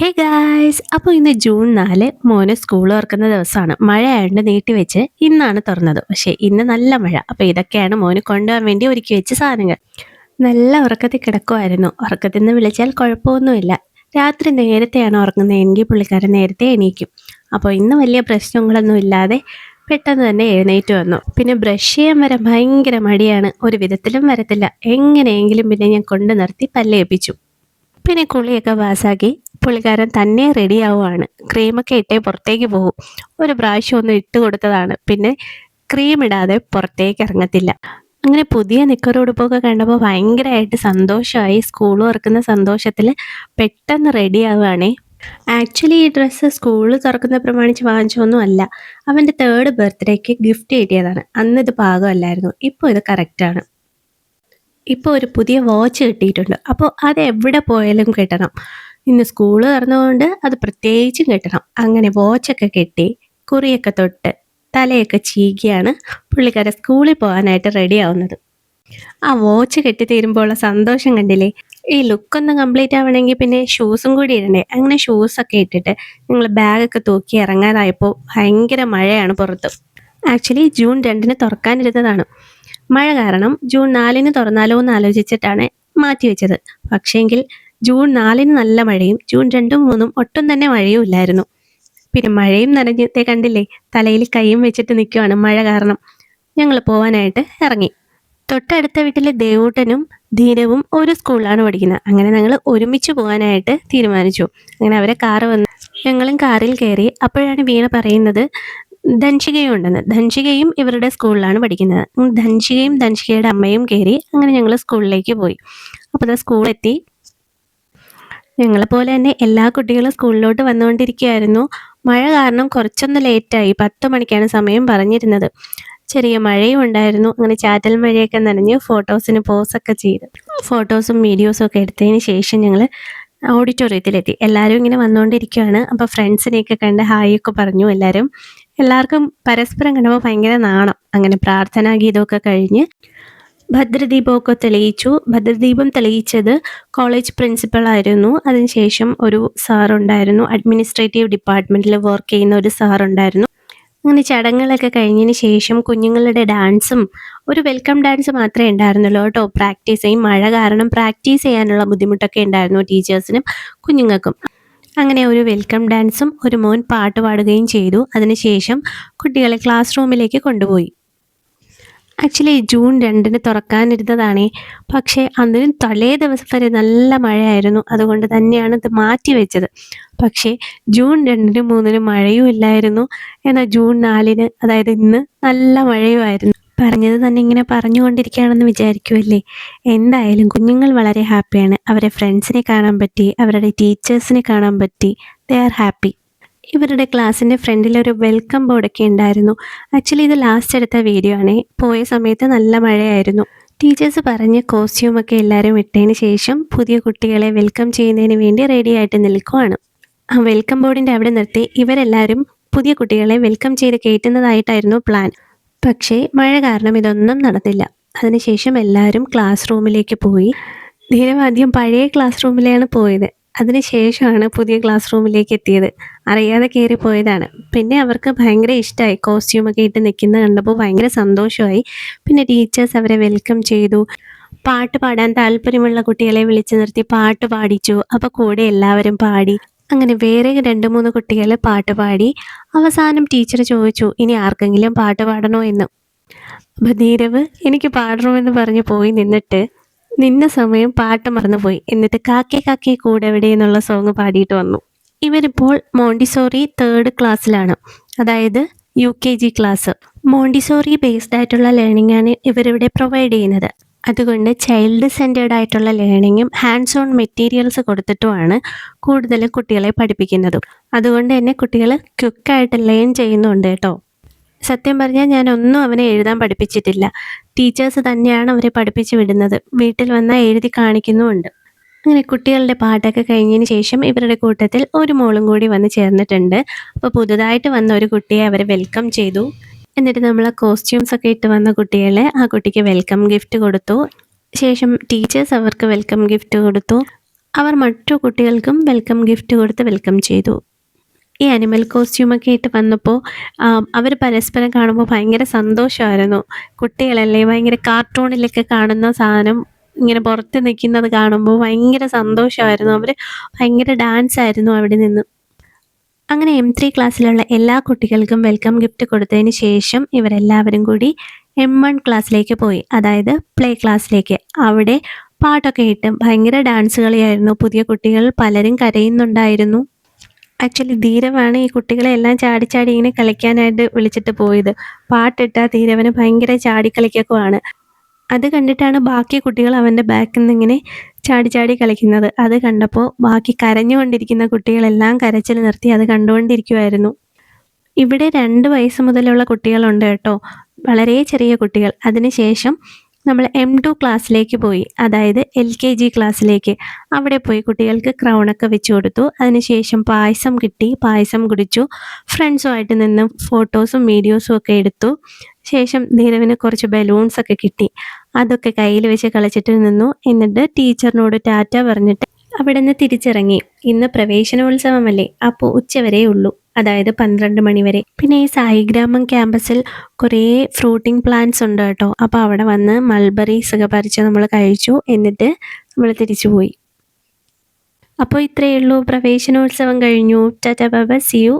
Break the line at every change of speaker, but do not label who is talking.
Hey guys അപ്പോൾ ഇന്ന് June നാല് മോന് സ്കൂൾ തുറക്കുന്ന ദിവസമാണ്. മഴയായതുകൊണ്ട് നീട്ടി നീട്ടിവെച്ച് ഇന്നാണ് തുറന്നത്. പക്ഷേ ഇന്ന് നല്ല മഴ. അപ്പോൾ ഇതൊക്കെയാണ് മോന് കൊണ്ടുപോകാൻ വേണ്ടി ഒരുക്കി വെച്ച സാധനങ്ങൾ. നല്ല ഉറക്കത്തിൽ കിടക്കുമായിരുന്നു ഉറക്കത്തിൽ നിന്ന് വിളിച്ചാൽ കുഴപ്പമൊന്നുമില്ല. രാത്രി നേരത്തെയാണ് ഉറങ്ങുന്നത്. ഉറങ്ങുന്നതെങ്കിൽ പുള്ളിക്കാരൻ നേരത്തെ എണീക്കും. അപ്പോൾ ഇന്ന് വലിയ പ്രശ്നങ്ങളൊന്നും ഇല്ലാതെ പെട്ടെന്ന് തന്നെ എഴുന്നേറ്റ് വന്നു. പിന്നെ ബ്രഷ് ചെയ്യാൻ വരെ ഭയങ്കര മടിയാണ്. ഒരു വിധത്തിലും വരത്തില്ല. എങ്ങനെയെങ്കിലും പിന്നെ ഞാൻ കൊണ്ടു നിർത്തി പല്ലേപ്പിച്ചു പിന്നെ കുളിയൊക്കെ പാസ്സാക്കി പുള്ളിക്കാരൻ തന്നെ റെഡി ആവുകയാണ് ക്രീമൊക്കെ ഇട്ടേ പുറത്തേക്ക് പോകും. ഒരു പ്രാവശ്യം ഒന്ന് ഇട്ട് കൊടുത്തതാണ്. പിന്നെ ക്രീം ഇടാതെ പുറത്തേക്ക് ഇറങ്ങത്തില്ല. അങ്ങനെ പുതിയ നിക്കറുടുപ്പൊക്കെ കണ്ടപ്പോൾ ഭയങ്കരമായിട്ട് സന്തോഷമായി. സ്കൂൾ തുറക്കുന്ന സന്തോഷത്തിൽ പെട്ടെന്ന് റെഡി ആവുകയാണേ ആക്ച്വലി ഈ ഡ്രസ്സ് സ്കൂളിൽ തുറക്കുന്ന പ്രമാണിച്ച് വാങ്ങിച്ചൊന്നും അല്ല അവന്റെ തേർഡ് ബർത്ത്ഡേക്ക് ഗിഫ്റ്റ് കിട്ടിയതാണ്. അന്ന് ഇത് പാകമല്ലായിരുന്നു. ഇപ്പോൾ ഇത് കറക്റ്റാണ് ഇപ്പോൾ ഒരു പുതിയ വാച്ച് കിട്ടിയിട്ടുണ്ട്. അപ്പോൾ അത് എവിടെ പോയാലും കിട്ടണം. ഇന്ന് സ്കൂൾ തുറന്നുകൊണ്ട് അത് പ്രത്യേകിച്ചും കെട്ടണം. അങ്ങനെ വാച്ചൊക്കെ കെട്ടി കുറിയൊക്കെ തൊട്ട് തലയൊക്കെ ചീകിയാണ് പുള്ളിക്കാരെ സ്കൂളിൽ പോകാനായിട്ട് റെഡി ആവുന്നത്. ആ വാച്ച് കെട്ടി തീരുമ്പോഴുള്ള സന്തോഷം കണ്ടില്ലേ? ഈ ലുക്കൊന്ന് കംപ്ലീറ്റ് ആവണമെങ്കിൽ പിന്നെ ഷൂസും കൂടി ഇടണ്ടേ? അങ്ങനെ ഷൂസൊക്കെ ഇട്ടിട്ട് ഞങ്ങൾ ബാഗൊക്കെ തൂക്കി ഇറങ്ങാറായപ്പോൾ ഭയങ്കര മഴയാണ് പുറത്ത്. ആക്ച്വലി ജൂൺ രണ്ടിന് തുറക്കാനിരുന്നതാണ്. മഴ കാരണം ജൂൺ നാലിന് തുറന്നാലോ എന്ന് ആലോചിച്ചിട്ടാണ് മാറ്റിവെച്ചത്. പക്ഷേങ്കിൽ ജൂൺ നാലിന് നല്ല മഴയും ജൂൺ രണ്ടും മൂന്നും ഒട്ടും തന്നെ മഴയും ഇല്ലായിരുന്നു. പിന്നെ മഴയും നനഞ്ഞത്തെ കണ്ടില്ലേ തലയിൽ കൈയും വെച്ചിട്ട് നിൽക്കുവാണ് മഴ കാരണം. ഞങ്ങൾ പോവാനായിട്ട് ഇറങ്ങി. തൊട്ടടുത്ത വീട്ടിലെ ദേവൂട്ടനും ധീരവും ഒരു സ്കൂളിലാണ് പഠിക്കുന്നത്. അങ്ങനെ ഞങ്ങൾ ഒരുമിച്ച് പോകാനായിട്ട് തീരുമാനിച്ചു. അങ്ങനെ അവരെ കാറ് വന്ന് ഞങ്ങളും കാറിൽ കയറി അപ്പോഴാണ് വീണ പറയുന്നത് ധൻഷികയും ഉണ്ടെന്ന് ധൻഷികയും ഇവരുടെ സ്കൂളിലാണ് പഠിക്കുന്നത്. ധൻഷികയും ധൻഷികയുടെ അമ്മയും കയറി അങ്ങനെ ഞങ്ങൾ സ്കൂളിലേക്ക് പോയി. അപ്പോൾ സ്കൂളെത്തി. ഞങ്ങളെ പോലെ തന്നെ എല്ലാ കുട്ടികളും സ്കൂളിലോട്ട് വന്നുകൊണ്ടിരിക്കുകയായിരുന്നു. മഴ കാരണം കുറച്ചൊന്ന് ലേറ്റായി. പത്ത് മണിക്കാണ് സമയം പറഞ്ഞിരുന്നത്. ചെറിയ മഴയും ഉണ്ടായിരുന്നു. അങ്ങനെ ചാറ്റൽ മഴയൊക്കെ നനഞ്ഞ് ഫോട്ടോസിന് പോസൊക്കെ ചെയ്ത്. ഫോട്ടോസും വീഡിയോസും ഒക്കെ എടുത്തതിന് ശേഷം ഞങ്ങൾ ഓഡിറ്റോറിയത്തിലെത്തി. എല്ലാവരും ഇങ്ങനെ വന്നുകൊണ്ടിരിക്കുകയാണ്. അപ്പോൾ ഫ്രണ്ട്സിനെയൊക്കെ കണ്ട് ഹായ് ഒക്കെ പറഞ്ഞു എല്ലാവരും എല്ലാവർക്കും പരസ്പരം കണ്ടപ്പോൾ ഭയങ്കര നാണം. അങ്ങനെ പ്രാർത്ഥനാ ഗീതമൊക്കെ കഴിഞ്ഞ് ഭദ്രദീപമൊക്കെ തെളിയിച്ചു. ഭദ്രദീപം തെളിയിച്ചത് കോളേജ് പ്രിൻസിപ്പൾ ആയിരുന്നു. അതിനുശേഷം ഒരു സാറുണ്ടായിരുന്നു അഡ്മിനിസ്ട്രേറ്റീവ് ഡിപ്പാർട്ട്മെന്റിൽ വർക്ക് ചെയ്യുന്ന ഒരു സാറുണ്ടായിരുന്നു അങ്ങനെ ചടങ്ങുകളൊക്കെ കഴിഞ്ഞതിന് ശേഷം കുഞ്ഞുങ്ങളുടെ ഡാൻസും ഒരു വെൽക്കം ഡാൻസ് മാത്രമേ ഉണ്ടായിരുന്നുള്ളൂ കേട്ടോ. പ്രാക്ടീസ് ചെയ്യും. മഴ കാരണം പ്രാക്ടീസ് ചെയ്യാനുള്ള ബുദ്ധിമുട്ടൊക്കെ ഉണ്ടായിരുന്നു ടീച്ചേഴ്സിനും കുഞ്ഞുങ്ങൾക്കും. അങ്ങനെ ഒരു വെൽക്കം ഡാൻസും ഒരു മോൻ പാട്ട് പാടുകയും ചെയ്തു. അതിനുശേഷം കുട്ടികളെ ക്ലാസ് റൂമിലേക്ക് കൊണ്ടുപോയി. ആക്ച്വലി ജൂൺ രണ്ടിന് തുറക്കാനിരുന്നതാണേ. പക്ഷേ അന്നിനും തലേ ദിവസം വരെ നല്ല മഴയായിരുന്നു. അതുകൊണ്ട് തന്നെയാണ് ഇത് മാറ്റി വെച്ചത്. പക്ഷേ ജൂൺ രണ്ടിനും മൂന്നിനും മഴയും ഇല്ലായിരുന്നു. എന്നാൽ ജൂൺ നാലിന് അതായത് ഇന്ന് നല്ല മഴയുമായിരുന്നു. പറഞ്ഞത് തന്നെ ഇങ്ങനെ പറഞ്ഞുകൊണ്ടിരിക്കുകയാണെന്ന് വിചാരിക്കുമല്ലേ എന്തായാലും കുഞ്ഞുങ്ങൾ വളരെ ഹാപ്പിയാണ് അവരെ ഫ്രണ്ട്സിനെ കാണാൻ പറ്റി അവരുടെ ടീച്ചേഴ്സിനെ കാണാൻ പറ്റി. ദേ ആർ ഹാപ്പി ഇവരുടെ ക്ലാസ്സിന്റെ ഫ്രണ്ടിൽ ഒരു വെൽക്കം ബോർഡൊക്കെ ഉണ്ടായിരുന്നു. ആക്ച്വലി ഇത് ലാസ്റ്റ് എടുത്ത വീഡിയോ ആണേ. പോയ സമയത്ത് നല്ല മഴയായിരുന്നു. ടീച്ചേഴ്സ് പറഞ്ഞ് കോസ്റ്റ്യൂമൊക്കെ എല്ലാവരും ഇട്ടതിന് ശേഷം പുതിയ കുട്ടികളെ വെൽക്കം ചെയ്യുന്നതിന് വേണ്ടി റെഡി ആയിട്ട് നിൽക്കുവാണ്. ആ വെൽക്കം ബോർഡിന്റെ അവിടെ നിർത്തി ഇവരെല്ലാവരും പുതിയ കുട്ടികളെ വെൽക്കം ചെയ്ത് കയറ്റുന്നതായിട്ടായിരുന്നു പ്ലാൻ പക്ഷേ മഴ കാരണം ഇതൊന്നും നടന്നില്ല. അതിനുശേഷം എല്ലാവരും ക്ലാസ് റൂമിലേക്ക് പോയി. നേരം ആദ്യം പഴയ ക്ലാസ് റൂമിലാണ് പോയത്. അതിനുശേഷമാണ് പുതിയ ക്ലാസ് റൂമിലേക്ക് എത്തിയത്. അറിയാതെ കയറി പോയതാണ്. പിന്നെ അവർക്ക് ഭയങ്കര ഇഷ്ടമായി കോസ്റ്റ്യൂമൊക്കെ ഇട്ട് നിൽക്കുന്ന കണ്ടപ്പോൾ ഭയങ്കര സന്തോഷമായി. പിന്നെ ടീച്ചേഴ്സ് അവരെ വെൽക്കം ചെയ്തു. പാട്ട് പാടാൻ താല്പര്യമുള്ള കുട്ടികളെ വിളിച്ചു നിർത്തി പാട്ട് പാടിച്ചു. അപ്പോൾ കൂടെ എല്ലാവരും പാടി. അങ്ങനെ വേറെ രണ്ട് മൂന്ന് കുട്ടികൾ പാട്ട് പാടി. അവസാനം ടീച്ചർ ചോദിച്ചു ഇനി ആർക്കെങ്കിലും പാട്ട് പാടണോ എന്ന്? അപ്പോൾ നീരവ് എനിക്ക് പാടണമെന്ന് പറഞ്ഞ് പോയി നിന്നിട്ട് നിന്ന സമയം പാട്ട് മറന്നുപോയി. എന്നിട്ട് കാക്കെ കാക്കെ കൂടെ എവിടെ എന്നുള്ള സോങ് പാടിയിട്ട് വന്നു. ഇവരിപ്പോൾ മോണ്ടിസോറി തേർഡ് ക്ലാസ്സിലാണ് അതായത് U K G class Montessori based ആയിട്ടുള്ള ലേണിംഗ് ആണ് ഇവരിവിടെ പ്രൊവൈഡ് ചെയ്യുന്നത്. അതുകൊണ്ട് ചൈൽഡ് സെന്റേർഡ് ആയിട്ടുള്ള ലേണിങ്ങും ഹാൻഡ്സ് ഓൺ മെറ്റീരിയൽസ് കൊടുത്തിട്ടുമാണ് കൂടുതൽ കുട്ടികളെ പഠിപ്പിക്കുന്നതും. അതുകൊണ്ട് തന്നെ കുട്ടികൾ ക്വിക്കായിട്ട് ലേൺ ചെയ്യുന്നുണ്ട് കേട്ടോ. സത്യം പറഞ്ഞാൽ ഞാൻ ഒന്നും അവനെ എഴുതാൻ പഠിപ്പിച്ചിട്ടില്ല. ടീച്ചേഴ്സ് തന്നെയാണ് അവരെ പഠിപ്പിച്ച് വിടുന്നത്. വീട്ടിൽ വന്നാൽ എഴുതി കാണിക്കുന്നുമുണ്ട്. അങ്ങനെ കുട്ടികളുടെ പാട്ടൊക്കെ കഴിഞ്ഞതിന് ശേഷം ഇവരുടെ കൂട്ടത്തിൽ ഒരു മോളും കൂടി വന്ന് ചേർന്നിട്ടുണ്ട്. അപ്പോൾ പുതുതായിട്ട് വന്ന ഒരു കുട്ടിയെ അവരെ വെൽക്കം ചെയ്തു. എന്നിട്ട് നമ്മൾ കോസ്റ്റ്യൂംസ് ഒക്കെ ഇട്ട് വന്ന കുട്ടികളെ ആ കുട്ടിക്ക് വെൽക്കം ഗിഫ്റ്റ് കൊടുത്തു. ശേഷം ടീച്ചേഴ്സ് അവർക്ക് വെൽക്കം ഗിഫ്റ്റ് കൊടുത്തു. അവർ മറ്റു കുട്ടികൾക്കും വെൽക്കം ഗിഫ്റ്റ് കൊടുത്ത് വെൽക്കം ചെയ്തു. ഈ അനിമൽ കോസ്റ്റ്യൂമൊക്കെ ആയിട്ട് വന്നപ്പോൾ അവർ പരസ്പരം കാണുമ്പോൾ ഭയങ്കര സന്തോഷമായിരുന്നു. കുട്ടികളല്ലേ ഭയങ്കര കാർട്ടൂണിലൊക്കെ കാണുന്ന സാധനം ഇങ്ങനെ പുറത്ത് നിൽക്കുന്നത് കാണുമ്പോൾ ഭയങ്കര സന്തോഷമായിരുന്നു. അവർ ഭയങ്കര ഡാൻസ് ആയിരുന്നു അവിടെ നിന്ന്. അങ്ങനെ എം ത്രീ ക്ലാസ്സിലുള്ള എല്ലാ കുട്ടികൾക്കും വെൽക്കം ഗിഫ്റ്റ് കൊടുത്തതിന് ശേഷം ഇവരെല്ലാവരും കൂടി എം വൺ ക്ലാസ്സിലേക്ക് പോയി. അതായത് പ്ലേ ക്ലാസ്സിലേക്ക് അവിടെ പാട്ടൊക്കെ ഇട്ട് ഭയങ്കര ഡാൻസ് കളിയായിരുന്നു. പുതിയ കുട്ടികൾ പലരും കരയുന്നുണ്ടായിരുന്നു. ആക്ച്വലി ധീരവാണ് ഈ കുട്ടികളെ എല്ലാം ചാടി ചാടി ഇങ്ങനെ കളിക്കാനായിട്ട് വിളിച്ചിട്ട് പോയത്. പാട്ടിട്ട ധീരവന് ഭയങ്കര ചാടി കളിക്കൊക്കെയാണ്. അത് കണ്ടിട്ടാണ് ബാക്കി കുട്ടികൾ അവന്റെ ബാക്കിൽ നിന്ന് ഇങ്ങനെ ചാടി ചാടി കളിക്കുന്നത്. അത് കണ്ടപ്പോൾ ബാക്കി കരഞ്ഞുകൊണ്ടിരിക്കുന്ന കുട്ടികളെല്ലാം കരച്ചിൽ നിർത്തി അത് കണ്ടുകൊണ്ടിരിക്കുമായിരുന്നു ഇവിടെ രണ്ട് വയസ്സ് മുതലുള്ള കുട്ടികളുണ്ട് കേട്ടോ. വളരെ ചെറിയ കുട്ടികൾ. അതിനുശേഷം നമ്മൾ എം ടു ക്ലാസ്സിലേക്ക് പോയി. അതായത് എൽ കെ ജി ക്ലാസ്സിലേക്ക് അവിടെ പോയി കുട്ടികൾക്ക് ക്രൗണൊക്കെ വെച്ച് കൊടുത്തു. അതിനുശേഷം പായസം കിട്ടി. പായസം കുടിച്ചു. ഫ്രണ്ട്സുമായിട്ട് നിന്ന് ഫോട്ടോസും വീഡിയോസും ഒക്കെ എടുത്തു. ശേഷം ധീരവിന് കുറച്ച് ബലൂൺസ് ഒക്കെ കിട്ടി. അതൊക്കെ കയ്യിൽ വെച്ച് കളിച്ചിട്ട് നിന്നു. എന്നിട്ട് ടീച്ചറിനോട് ടാറ്റ പറഞ്ഞിട്ട് അവിടെ നിന്ന് തിരിച്ചിറങ്ങി. ഇന്ന് പ്രവേശനോത്സവമല്ലേ? അപ്പോൾ ഉച്ചവരേ ഉള്ളൂ അതായത് പന്ത്രണ്ട് മണിവരെ പിന്നെ ഈ സായിഗ്രാമം ക്യാമ്പസിൽ കുറേ ഫ്രൂട്ടിംഗ് പ്ലാന്റ്സ് ഉണ്ട് കേട്ടോ. അപ്പോൾ അവിടെ വന്ന് മൾബറീസ് ഒക്കെ പറിച്ച് നമ്മൾ കഴിച്ചു. എന്നിട്ട് നമ്മൾ തിരിച്ചു പോയി അപ്പോൾ ഇത്രയേ ഉള്ളൂ. പ്രവേശനോത്സവം കഴിഞ്ഞു. ടാറ്റ ബാബ സി യു